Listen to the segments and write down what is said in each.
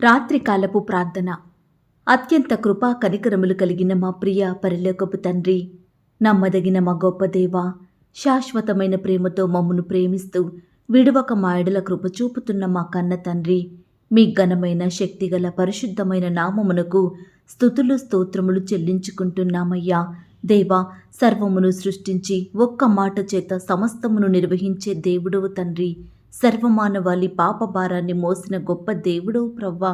రాత్రికాలపు ప్రార్థన. అత్యంత కృపా కనికరములు కలిగిన మా ప్రియ పరిలోకపు తండ్రి నమ్మదగిన మా గొప్ప దేవ శాశ్వతమైన ప్రేమతో మమ్మను ప్రేమిస్తూ విడువక మాయడల కృప చూపుతున్న మా కన్న తండ్రి మీ ఘనమైన శక్తిగల పరిశుద్ధమైన నామమునకు స్థుతులు స్తోత్రములు చెల్లించుకుంటున్నామయ్యా. దేవా సర్వమును సృష్టించి ఒక్క మాట చేత సమస్తమును నిర్వహించే దేవుడవు తండ్రి సర్వమానవాళి పాప భారాన్ని మోసిన గొప్ప దేవుడవు ప్రవ్వా.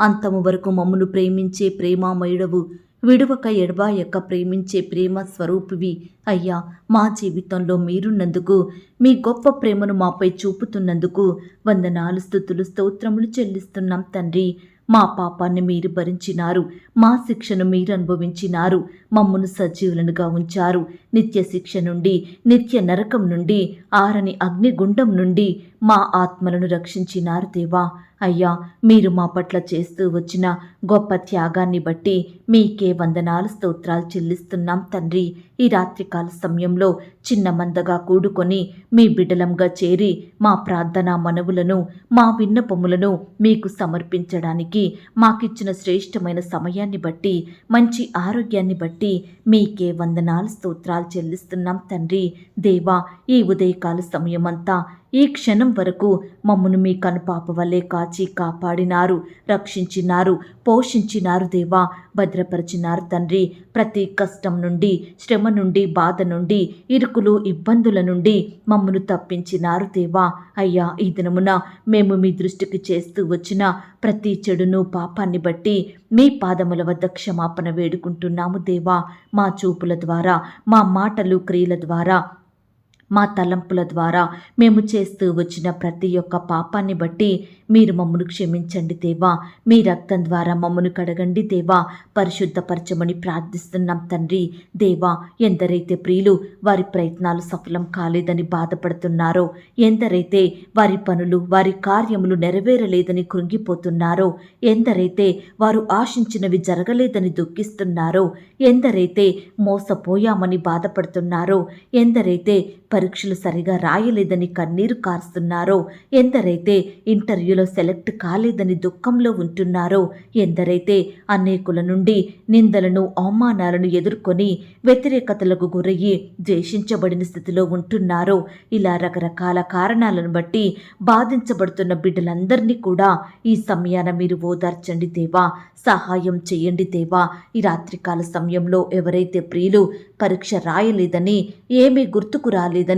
అంతము వరకు మమ్మను ప్రేమించే ప్రేమామయుడవు. విడువక ఎడబాయక ప్రేమించే ప్రేమ స్వరూపివి అయ్యా మా జీవితంలో మీరున్నందుకు మీ గొప్ప ప్రేమను మాపై చూపుతున్నందుకు వందనాలు స్థుతులు స్తోత్రములు చెల్లిస్తున్నాం తండ్రి. మా పాపాన్ని మీరు భరించినారు. మా శిక్షను మీరు అనుభవించినారు. మమ్మను సజీవులనుగా ఉంచారు. నిత్య శిక్ష నుండి నిత్య నరకం నుండి ఆరని అగ్నిగుండం నుండి మా ఆత్మలను రక్షించినారు దేవా. అయ్యా మీరు మా పట్ల చేస్తూ వచ్చిన గొప్ప త్యాగాన్ని బట్టి మీకే వందనాలు స్తోత్రాలు చెల్లిస్తున్నాం తండ్రి. ఈ రాత్రికాల సమయంలో చిన్న మందగా కూడుకొని మీ బిడ్డలంగా చేరి మా ప్రార్థనా మనవులను మా విన్నపములను మీకు సమర్పించడానికి మాకిచ్చిన శ్రేష్టమైన సమయాన్ని బట్టి మంచి ఆరోగ్యాన్ని బట్టి మీకే వందనాలు స్తోత్రాలు చెల్లిస్తున్నాం తండ్రి. దేవా ఈ ఉదయకాల సమయమంతా ఈ క్షణం వరకు మమ్మను మీ కనుపాప వల్లే కాచి కాపాడినారు రక్షించినారు పోషించినారు దేవా. భద్రపరిచినారు తండ్రి. ప్రతి కష్టం నుండి శ్రమ నుండి బాధ నుండి ఇరుకులు ఇబ్బందుల నుండి మమ్మను తప్పించినారు దేవా. అయ్యా ఈ దినమున మేము మీ దృష్టికి చేస్తూ వచ్చిన ప్రతి చెడును పాపాన్ని బట్టి మీ పాదముల వద్ద క్షమాపణ వేడుకుంటున్నాము దేవా. మా చూపుల ద్వారా మా మాటలు క్రియల ద్వారా మా తలంపుల ద్వారా మేము చేస్తూ వచ్చిన ప్రతి ఒక్క పాపాన్ని బట్టి మీరు మమ్మను క్షమించండి దేవా. మీ రక్తం ద్వారా మమ్మను కడగండి దేవా. పరిశుద్ధపరచమని ప్రార్థిస్తున్నాం తండ్రి. దేవా ఎందరైతే ప్రియులు వారి ప్రయత్నాలు సఫలం కాలేదని బాధపడుతున్నారో ఎందరైతే వారి పనులు వారి కార్యములు నెరవేరలేదని కృంగిపోతున్నారో ఎందరైతే వారు ఆశించినవి జరగలేదని దుఃఖిస్తున్నారో ఎందరైతే మోసపోయామని బాధపడుతున్నారో ఎందరైతే పరీక్షలు సరిగా రాయలేదని కన్నీరు కారుస్తున్నారో? ఎందరైతే ఇంటర్వ్యూలో సెలెక్ట్ కాలేదని దుఃఖంలో ఉంటున్నారో? ఎందరైతే అనేకుల నుండి నిందలను అవమానాలను ఎదుర్కొని వ్యతిరేకతలకు గురయ్యి ద్వేషించబడిన స్థితిలో ఉంటున్నారో? ఇలా రకరకాల కారణాలను బట్టి బాధించబడుతున్న బిడ్డలందరినీ కూడా ఈ సమయాన మీరు ఓదార్చండి దేవా సహాయం చేయండి దేవా. ఈ రాత్రికాల సమయంలో ఎవరైతే ప్రియులు పరీక్ష రాయలేదని ఏమీ గుర్తుకు రాలేదని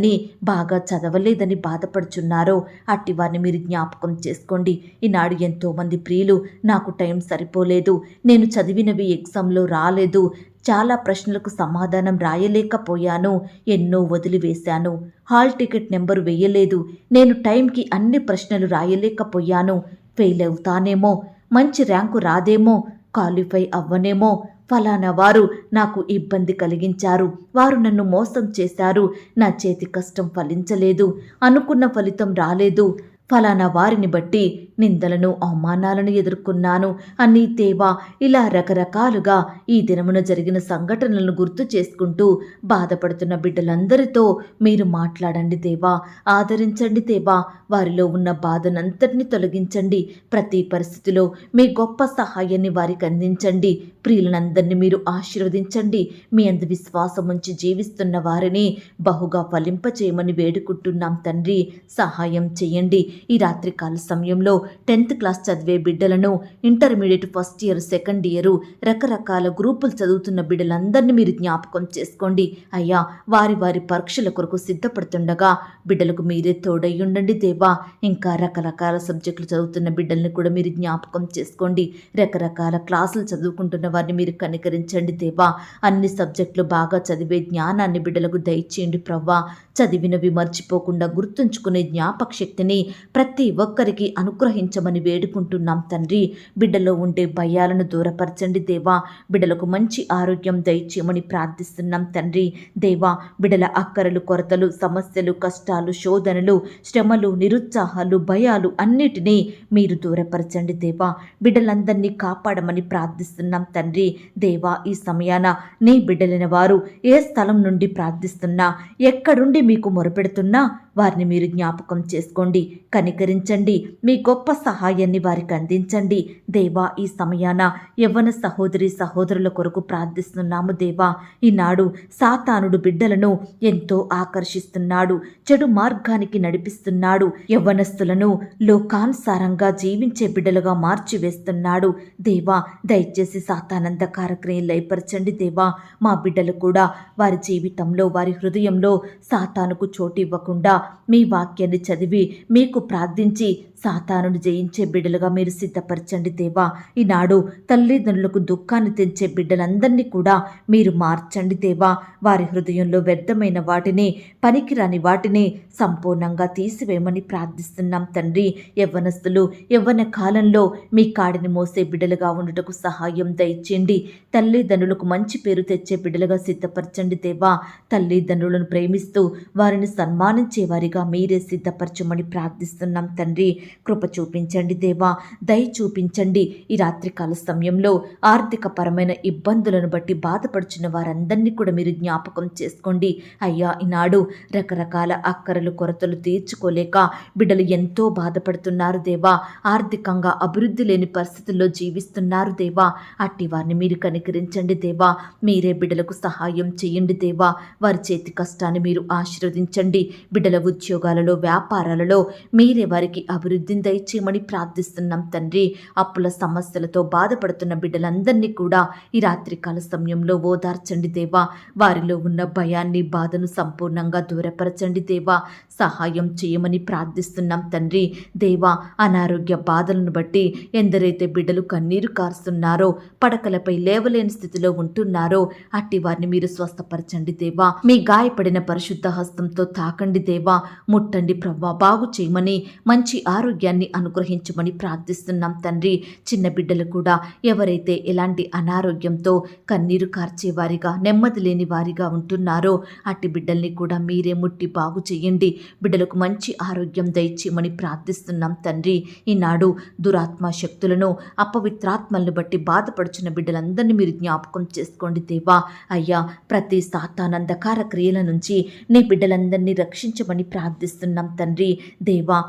బాగా చదవలేదని బాధపడుచున్నారో అట్టి వారిని మీరు జ్ఞాపకం చేసుకోండి. ఈనాడు ఎంతోమంది ప్రియులు నాకు టైం సరిపోలేదు నేను చదివినవి ఎగ్జామ్లో రాలేదు చాలా ప్రశ్నలకు సమాధానం రాయలేకపోయాను ఎన్నో వదిలివేశాను హాల్ టికెట్ నెంబరు వేయలేదు నేను టైంకి అన్ని ప్రశ్నలు రాయలేకపోయాను ఫెయిల్ అవుతానేమో మంచి ర్యాంకు రాదేమో క్వాలిఫై అవ్వనేమో ఫలానా వారు నాకు ఇబ్బంది కలిగించారు. వారు నన్ను మోసం చేశారు. నా చేతి కష్టం ఫలించలేదు. అనుకున్న ఫలితం రాలేదు. ఫలానా వారిని బట్టి నిందలను అవమానాలను ఎదుర్కొన్నాను. అని తేవా ఇలా రకరకాలుగా ఈ దినమున జరిగిన సంఘటనలను గుర్తు చేసుకుంటూ బాధపడుతున్న బిడ్డలందరితో మీరు మాట్లాడండి దేవా. ఆదరించండి దేవా. వారిలో ఉన్న బాధనంతటిని తొలగించండి. ప్రతి పరిస్థితిలో మీ గొప్ప సహాయాన్ని వారికి అందించండి. ప్రియులనందరినీ మీరు ఆశీర్వదించండి. మీ అందు విశ్వాసం ఉంచి జీవిస్తున్న వారిని బహుగా ఫలింపచేయమని వేడుకుంటున్నాం తండ్రి. సహాయం చేయండి. ఈ రాత్రికాల సమయంలో టెన్త్ క్లాస్ చదివే బిడ్డలను intermediate first year second year రకరకాల గ్రూపులు చదువుతున్న బిడ్డలందరినీ మీరు జ్ఞాపకం చేసుకోండి. అయ్యా వారి వారి పరీక్షల కొరకు సిద్ధపడుతుండగా బిడ్డలకు మీరే తోడై ఉండండి దేవా. ఇంకా రకరకాల సబ్జెక్టులు చదువుతున్న బిడ్డల్ని కూడా మీరు జ్ఞాపకం చేసుకోండి. రకరకాల క్లాసులు చదువుకుంటున్న వారిని మీరు కనికరించండి దేవా. అన్ని సబ్జెక్టులు బాగా చదివే జ్ఞానాన్ని బిడ్డలకు దయచేయండి ప్రవ్వా. చదివినవి మర్చిపోకుండా గుర్తుంచుకునే జ్ఞాపక శక్తిని ప్రతి ఒక్కరికి అనుగ్రహించమని వేడుకుంటున్నాం తండ్రి. బిడ్డలో ఉండే భయాలను దూరపరచండి దేవా. బిడ్డలకు మంచి ఆరోగ్యం దయచేయమని ప్రార్థిస్తున్నాం తండ్రి. దేవా బిడ్డల అక్కరలు కొరతలు సమస్యలు కష్టాలు శోధనలు శ్రమలు నిరుత్సాహాలు భయాలు అన్నిటినీ మీరు దూరపరచండి దేవా. బిడ్డలందరినీ కాపాడమని ప్రార్థిస్తున్నాం తండ్రి. దేవా ఈ సమయాన నీ బిడ్డలైన వారు ఏ స్థలం నుండి ప్రార్థిస్తున్నా ఎక్కడుండి మీకు మొరపెడుతున్నా వారిని మీరు జ్ఞాపకం చేసుకోండి కనికరించండి మీ గొప్ప సహాయాన్ని వారికి అందించండి. దేవా ఈ సమయాన యవ్వన సహోదరి సహోదరుల కొరకు ప్రార్థిస్తున్నాము దేవా. ఈనాడు సాతానుడు బిడ్డలను ఎంతో ఆకర్షిస్తున్నాడు చెడు మార్గానికి నడిపిస్తున్నాడు. యవ్వనస్తులను లోకానుసారంగా జీవించే బిడ్డలుగా మార్చివేస్తున్నాడు. దేవా దయచేసి సాతానందకార క్రియలు లయపరచండి దేవా. మా బిడ్డలు కూడా వారి జీవితంలో వారి హృదయంలో సాతానుకు చోటు ఇవ్వకుండా మీ వాక్యాన్ని చదివి మీకు ప్రార్థించి సాతానును జయించే బిడ్డలుగా మీరు సిద్ధపరచండి దేవా. ఈనాడు తల్లిదండ్రులకు దుఃఖాన్ని తెంచే బిడ్డలందరినీ కూడా మీరు మార్చండి దేవా. వారి హృదయంలో వ్యర్థమైన వాటిని పనికిరాని వాటిని సంపూర్ణంగా తీసివేయమని ప్రార్థిస్తున్నాం తండ్రి. యవ్వనస్తులు యవ్వన కాలంలో మీ కాడిని మోసే బిడ్డలుగా ఉండుటకు సహాయం దయచేయండి. తల్లిదండ్రులకు మంచి పేరు తెచ్చే బిడ్డలుగా సిద్ధపరచండి దేవా. తల్లిదండ్రులను ప్రేమిస్తూ వారిని సన్మానించే వారిగా మీరే సిద్ధపరచమని ప్రార్థిస్తున్నాం తండ్రి. కృప చూపించండి దేవా దయ చూపించండి. ఈ రాత్రికాల సమయంలో ఆర్థిక పరమైన ఇబ్బందులను బట్టి బాధపడుచున్న వారందరినీ కూడా మీరు జ్ఞాపకం చేసుకోండి. అయ్యా ఈనాడు రకరకాల అక్కరలు కొరతలు తీర్చుకోలేక బిడ్డలు ఎంతో బాధపడుతున్నారు దేవా. ఆర్థికంగా అభివృద్ధి లేని పరిస్థితుల్లో జీవిస్తున్నారు దేవా. అట్టి వారిని మీరు కనికరించండి దేవా. మీరే బిడ్డలకు సహాయం చేయండి దేవా. వారి చేతి కష్టాన్ని మీరు ఆశీర్వదించండి. బిడ్డల ఉద్యోగాలలో వ్యాపారాలలో మీరే వారికి అభివృద్ధి వృద్ధిని దయచేయమని ప్రార్థిస్తున్నాం తండ్రి. అప్పుల సమస్యలతో బాధపడుతున్న బిడ్డలందరినీ కూడా ఈ రాత్రికాల సమయంలో ఓదార్చండి దేవా. వారిలో ఉన్న భయాన్ని బాధను సంపూర్ణంగా దూరపరచండి దేవా. సహాయం చేయమని ప్రార్థిస్తున్నాం తండ్రి. దేవా అనారోగ్య బాధలను బట్టి ఎందరైతే బిడ్డలు కన్నీరు కారుస్తున్నారో పడకలపై లేవలేని స్థితిలో ఉంటున్నారో అట్టి వారిని మీరు స్వస్థపరచండి దేవా. మీ గాయపడిన పరిశుద్ధ హస్తంతో తాకండి దేవా. ముట్టండి ప్రవ్వా బాగు చేయమని మంచి ఆరోగ్యాన్ని అనుగ్రహించమని ప్రార్థిస్తున్నాం తండ్రి. చిన్న బిడ్డలు కూడా ఎవరైతే ఎలాంటి అనారోగ్యంతో కన్నీరు కార్చేవారిగా నెమ్మది లేని వారిగా ఉంటున్నారో అట్టి బిడ్డల్ని కూడా మీరే ముట్టి బాగు చేయండి. బిడ్డలకు మంచి ఆరోగ్యం దయచేయమని ప్రార్థిస్తున్నాం తండ్రి. ఈనాడు దురాత్మ శక్తులను అపవిత్రాత్మలను బట్టి బాధపడుచున్న బిడ్డలందరినీ మీరు జ్ఞాపకం చేసుకోండి దేవా. అయ్యా ప్రతి సాతానందకార క్రియల నుంచి నీ బిడ్డలందరినీ రక్షించమని ప్రార్థిస్తున్నాం తండ్రి. దేవా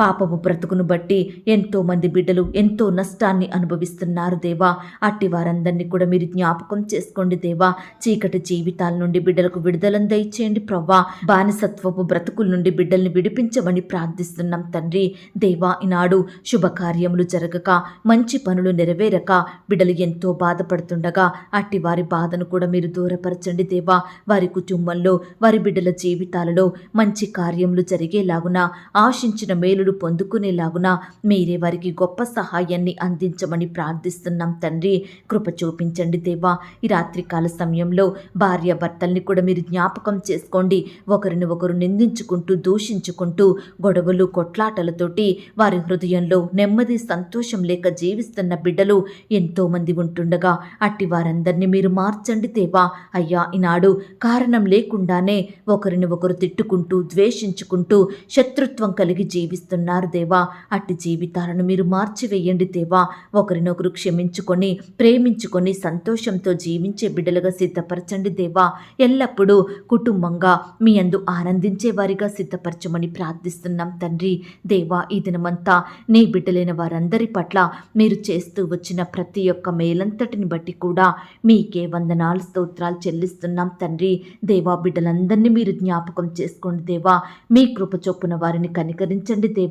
పాపపు బ్రతుకును బట్టి ఎంతో మంది బిడ్డలు ఎంతో నష్టాన్ని అనుభవిస్తున్నారు దేవా. అట్టి వారందరినీ కూడా మీరు జ్ఞాపకం చేసుకోండి దేవా. చీకటి జీవితాల నుండి బిడ్డలకు విడుదలను దయచేయండి ప్రవ్వా. బానిసత్వపు బ్రతుకుల నుండి బిడ్డల్ని విడిపించమని ప్రార్థిస్తున్నాం తండ్రి. దేవా ఈనాడు శుభకార్యములు జరగక మంచి పనులు నెరవేరక బిడ్డలు ఎంతో బాధపడుతుండగా అట్టి వారి బాధను కూడా మీరు దూరపరచండి దేవా. వారి కుటుంబంలో వారి బిడ్డల జీవితాలలో మంచి కార్యములు జరిగేలాగున ఆశించిన మేలు మేలు పొందుకునేలాగున మీరే వారికి గొప్ప సహాయాన్ని అందించమని ప్రార్థిస్తున్నాం తండ్రి. కృప చూపించండి దేవా. ఈ రాత్రికాల సమయంలో భార్య భర్తల్ని కూడా మీరు జ్ఞాపకం చేసుకోండి. ఒకరిని ఒకరు నిందించుకుంటూ దూషించుకుంటూ గొడవలు కొట్లాటలతోటి వారి హృదయంలో నెమ్మది సంతోషం లేక జీవిస్తున్న బిడ్డలు ఎంతోమంది ఉంటుండగా అట్టి వారందరినీ మీరు మార్చండి దేవా. అయ్యా ఈనాడు కారణం లేకుండానే ఒకరిని ఒకరు తిట్టుకుంటూ ద్వేషించుకుంటూ శత్రుత్వం కలిగి జీవిస్తున్నారు దేవా. అట్టి జీవితాలను మీరు మార్చివేయండి దేవా. ఒకరినొకరు క్షమించుకొని ప్రేమించుకొని సంతోషంతో జీవించే బిడ్డలుగా సిద్ధపరచండి దేవా. ఎల్లప్పుడూ కుటుంబంగా మీ అందు ఆనందించే వారిగా సిద్ధపరచమని ప్రార్థిస్తున్నాం తండ్రి. దేవా ఈ దినమంతా నీ బిడ్డలైన వారందరి పట్ల మీరు చేస్తూ వచ్చిన ప్రతి ఒక్క మేలంతటిని బట్టి కూడా మీకే వందనాలు స్తోత్రాలు చెల్లిస్తున్నాం తండ్రి. దేవా బిడ్డలందరినీ మీరు జ్ఞాపకం చేసుకోండి దేవా. మీ కృప చొప్పున వారిని కనికరించండి దేవా.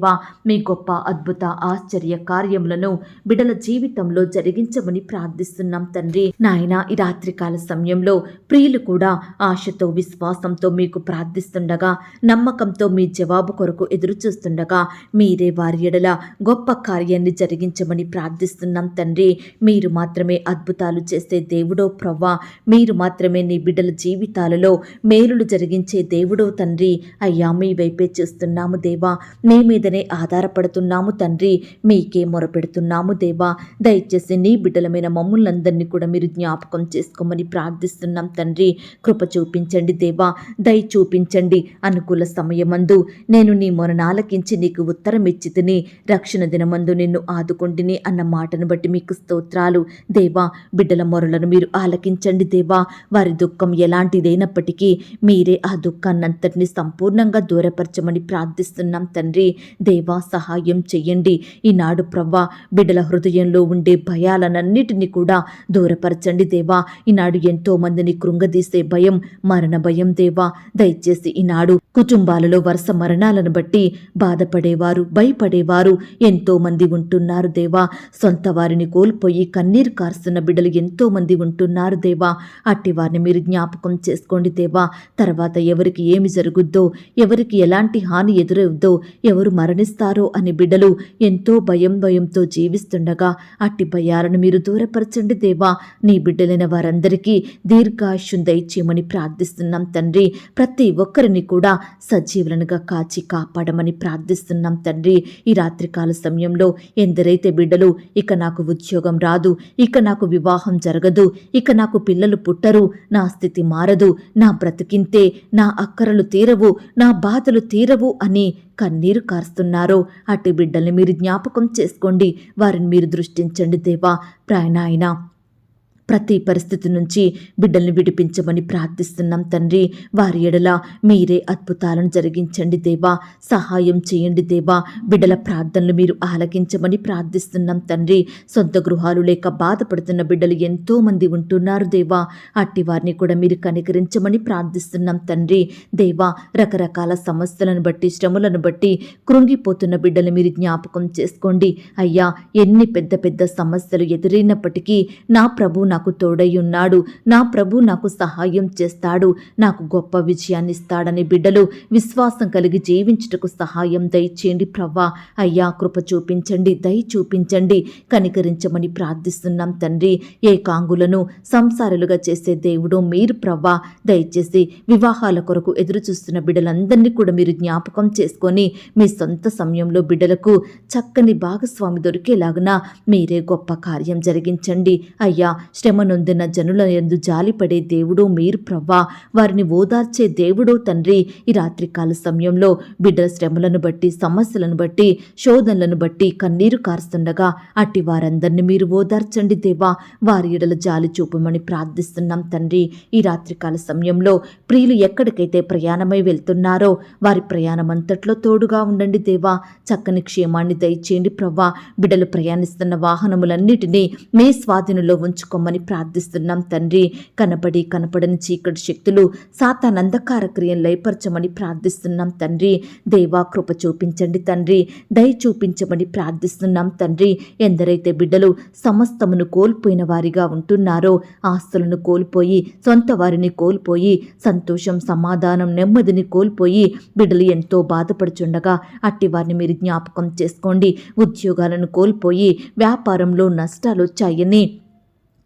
మీ గొప్ప అద్భుత ఆశ్చర్య కార్యములను బిడల జీవితంలో జరిగించమని ప్రార్థిస్తున్నాం తండ్రి. నాయన ఈ రాత్రికాల సమయంలో ప్రియులు కూడా ఆశతో విశ్వాసంతో మీకు ప్రార్థిస్తుండగా నమ్మకంతో మీ జవాబు కొరకు ఎదురు చూస్తుండగా మీరే వారి ఎడల గొప్ప కార్యాన్ని జరిగించమని ప్రార్థిస్తున్నాం తండ్రి. మీరు మాత్రమే అద్భుతాలు చేసే దేవుడో ప్రవ్వా మీరు మాత్రమే నీ బిడ్డల జీవితాలలో మేలులు జరిగించే దేవుడో తండ్రి. అయ్యా మీ వైపే చూస్తున్నాము దేవా. మీ మీద మీదనే ఆధారపడుతున్నాము తండ్రి. మీకే మొరపెడుతున్నాము దేవా. దయచేసి నీ బిడ్డలమైన మమ్ములందరినీ కూడా మీరు జ్ఞాపకం చేసుకోమని ప్రార్థిస్తున్నాం తండ్రి. కృప చూపించండి దేవా. దయ చూపించండి అనుకూల సమయమందు. నేను నీ మొరణాలకించి నీకు ఉత్తరం ఇచ్చి తిని రక్షణ దినమందు నిన్ను ఆదుకుంటుని అన్న మాటను బట్టి మీకు స్తోత్రాలు. దేవా బిడ్డల మొరలను మీరు ఆలకించండి దేవా. వారి దుఃఖం ఎలాంటిదైనప్పటికీ మీరే ఆ దుఃఖాన్నంతటిని సంపూర్ణంగా దూరపరచమని ప్రార్థిస్తున్నాం తండ్రి. దేవా సహాయం చెయ్యండి. ఈనాడు ప్రవ్వా బిడ్డల హృదయంలో ఉండే భయాలనన్నిటినీ కూడా దూరపరచండి దేవా. ఈనాడు ఎంతో మందిని కృంగదీసే భయం మరణ భయం దేవా. దయచేసి ఈనాడు కుటుంబాలలో వరుస మరణాలను బట్టి బాధపడేవారు భయపడేవారు ఎంతో మంది ఉంటున్నారు దేవా. సొంత వారిని కోల్పోయి కన్నీరు కారుస్తున్న బిడ్డలు ఎంతో మంది ఉంటున్నారు దేవా. అట్టి వారిని మీరు జ్ఞాపకం చేసుకోండి దేవా. తర్వాత ఎవరికి ఏమి జరుగుద్దో ఎవరికి ఎలాంటి హాని ఎదురవుద్దో ఎవరు మరణిస్తారో అని బిడ్డలు ఎంతో భయం భయంతో జీవిస్తుండగా అట్టి భయాలను మీరు దూరపరచండి దేవా. నీ బిడ్డలైన వారందరికీ దీర్ఘాయుష్యం దయచేయమని ప్రార్థిస్తున్నాం తండ్రి. ప్రతి ఒక్కరిని కూడా సజీవులనుగా కాచి కాపాడమని ప్రార్థిస్తున్నాం తండ్రి. ఈ రాత్రికాల సమయంలో ఎందరైతే బిడ్డలు ఇక నాకు ఉద్యోగం రాదు ఇక నాకు వివాహం జరగదు ఇక నాకు పిల్లలు పుట్టరు నా స్థితి మారదు నా బ్రతికింతే నా అక్కరలు తీరవు నా బాధలు తీరవు అని కన్నీరు కారుస్తున్నారో. అట్టి బిడ్డల్ని మీరు జ్ఞాపకం చేసుకోండి. వారిని మీరు దృష్టించండి దేవా. ప్రాయనాయన ప్రతి పరిస్థితి నుంచి బిడ్డల్ని విడిపించమని ప్రార్థిస్తున్నాం తండ్రి. వారి ఎడల మీరే అద్భుతాలను జరిగించండి దేవా. సహాయం చేయండి దేవా. బిడ్డల ప్రార్థనలు మీరు ఆలకించమని ప్రార్థిస్తున్నాం తండ్రి. సొంత గృహాలు లేక బాధపడుతున్న బిడ్డలు ఎంతో మంది ఉంటున్నారు దేవా. అట్టి వారిని కూడా మీరు కనికరించమని ప్రార్థిస్తున్నాం తండ్రి. దేవా రకరకాల సమస్యలను బట్టి శ్రమలను బట్టి కృంగిపోతున్న బిడ్డలు మీరు జ్ఞాపకం చేసుకోండి. అయ్యా ఎన్ని పెద్ద పెద్ద సమస్యలు ఎదురైనప్పటికీ నా ప్రభు నాకు తోడయ్యున్నాడు. నా ప్రభు నాకు సహాయం చేస్తాడు. నాకు గొప్ప విజయాన్నిస్తాడని బిడ్డలు విశ్వాసం కలిగి జీవించుటకు సహాయం దయచేయండి ప్రవ్వా. అయ్యా కృప చూపించండి దయ చూపించండి. కనికరించమని ప్రార్థిస్తున్నాం తండ్రి. ఏకాంగులను సంసారులుగా చేసే దేవుడు మీరు ప్రవ్వా. దయచేసి వివాహాల కొరకు ఎదురు చూస్తున్న బిడ్డలందరినీ కూడా మీరు జ్ఞాపకం చేసుకొని మీ సొంత సమయంలో బిడ్డలకు చక్కని భాగస్వామి దొరికేలాగున మీరే గొప్ప కార్యం జరిగించండి. అయ్యా శ్రమ నొందిన జనుల ఎందు జాలిపడే దేవుడో మీరు ప్రవ్వా. వారిని ఓదార్చే దేవుడో తండ్రి. ఈ రాత్రికాల సమయంలో బిడ్డల శ్రమలను బట్టి సమస్యలను బట్టి శోధనలను బట్టి కన్నీరు కారుస్తుండగా అట్టి వారందరినీ మీరు ఓదార్చండి దేవా. వారి ఎడల జాలి చూపమని ప్రార్థిస్తున్నాం తండ్రి. ఈ రాత్రికాల సమయంలో ప్రియులు ఎక్కడికైతే ప్రయాణమై వెళ్తున్నారో వారి ప్రయాణం అంతట్లో తోడుగా ఉండండి దేవా. చక్కని క్షేమాన్ని దయచేయండి ప్రవ్వా. బిడ్డలు ప్రయాణిస్తున్న వాహనములన్నిటినీ మీ స్వాధీనంలో ఉంచుకోమని ప్రార్థిస్తున్నాం తండ్రి. కనపడి కనపడని చీకటి శక్తులు సాతాన్ క్రియను లయపరచమని ప్రార్థిస్తున్నాం తండ్రి. దేవా కృప చూపించండి తండ్రి. దయ చూపించమని ప్రార్థిస్తున్నాం తండ్రి. ఎందరైతే బిడ్డలు సమస్తమును కోల్పోయిన వారిగా ఉంటున్నారో ఆస్తులను కోల్పోయి సొంత వారిని కోల్పోయి సంతోషం సమాధానం నెమ్మదిని కోల్పోయి బిడ్డలు ఎంతో బాధపడుచుండగా అట్టి వారిని మీరు జ్ఞాపకం చేసుకోండి. ఉద్యోగాలను కోల్పోయి వ్యాపారంలో నష్టాలు వచ్చాయని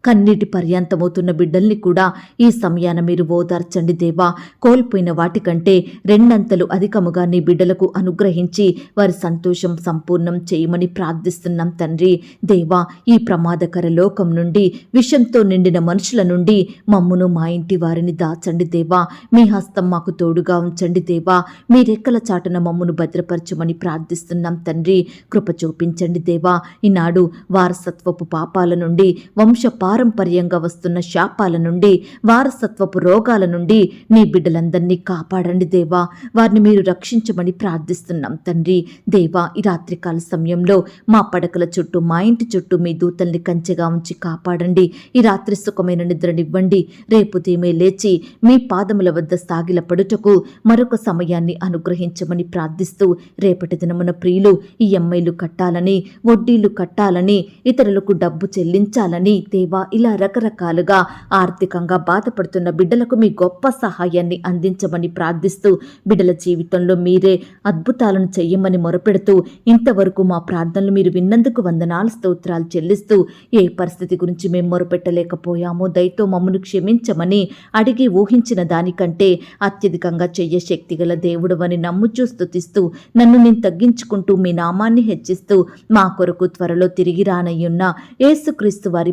కన్నీటి పర్యాంతమవుతున్న బిడ్డల్ని కూడా ఈ సమయాన మీరు ఓదార్చండి దేవా. కోల్పోయిన వాటికంటే రెండంతలు అధికముగా నీ బిడ్డలకు అనుగ్రహించి వారి సంతోషం సంపూర్ణం చేయమని ప్రార్థిస్తున్నాం తండ్రి. దేవా ఈ ప్రమాదకర లోకం నుండి విషంతో నిండిన మనుషుల నుండి మమ్మును మా ఇంటి వారిని దాచండి దేవా. మీ హస్తం మాకు తోడుగా ఉంచండి దేవా. మీ రెక్కల చాటున మమ్మును భద్రపరచమని ప్రార్థిస్తున్నాం తండ్రి. కృప చూపించండి దేవా. ఈనాడు వారసత్వపు పాపాల నుండి వంశ పారంపర్యంగా వస్తున్న శాపాల నుండి వారసత్వపు రోగాల నుండి నీ బిడ్డలందరినీ కాపాడండి దేవా. వారిని మీరు రక్షించమని ప్రార్థిస్తున్నాం తండ్రి. దేవా ఈ రాత్రికాల సమయంలో మా పడకల చుట్టూ మా ఇంటి చుట్టూ మీ దూతల్ని కంచెగా ఉంచి కాపాడండి. ఈ రాత్రి సుఖమైన నిద్రనివ్వండి. రేపు తీమే లేచి మీ పాదముల వద్ద సాగిలపడుటకు మరొక సమయాన్ని అనుగ్రహించమని ప్రార్థిస్తూ రేపటి దినమున ప్రియులు ఈ ఎమ్మెలు కట్టాలని వడ్డీలు కట్టాలని ఇతరులకు డబ్బు చెల్లించాలని దేవా ఇలా రకరకాలుగా ఆర్థికంగా బాధపడుతున్న బిడ్డలకు మీ గొప్ప సహాయాన్ని అందించమని ప్రార్థిస్తూ బిడ్డల జీవితంలో మీరే అద్భుతాలను చెయ్యమని మొరపెడుతూ ఇంతవరకు మా ప్రార్థనలు మీరు విన్నందుకు వందనాలు స్తోత్రాలు చెల్లిస్తూ ఏ పరిస్థితి గురించి మేము మొరపెట్టలేకపోయామో దయతో మమ్మను క్షమించమని అడిగి ఊహించిన దానికంటే అత్యధికంగా చెయ్య శక్తిగల దేవుడవని నమ్ముచూ స్థుతిస్తూ నన్ను నేను తగ్గించుకుంటూ మీ నామాన్ని హెచ్చిస్తూ మా కొరకు త్వరలో తిరిగి రానయ్యున్న యేసుక్రీస్తు వారి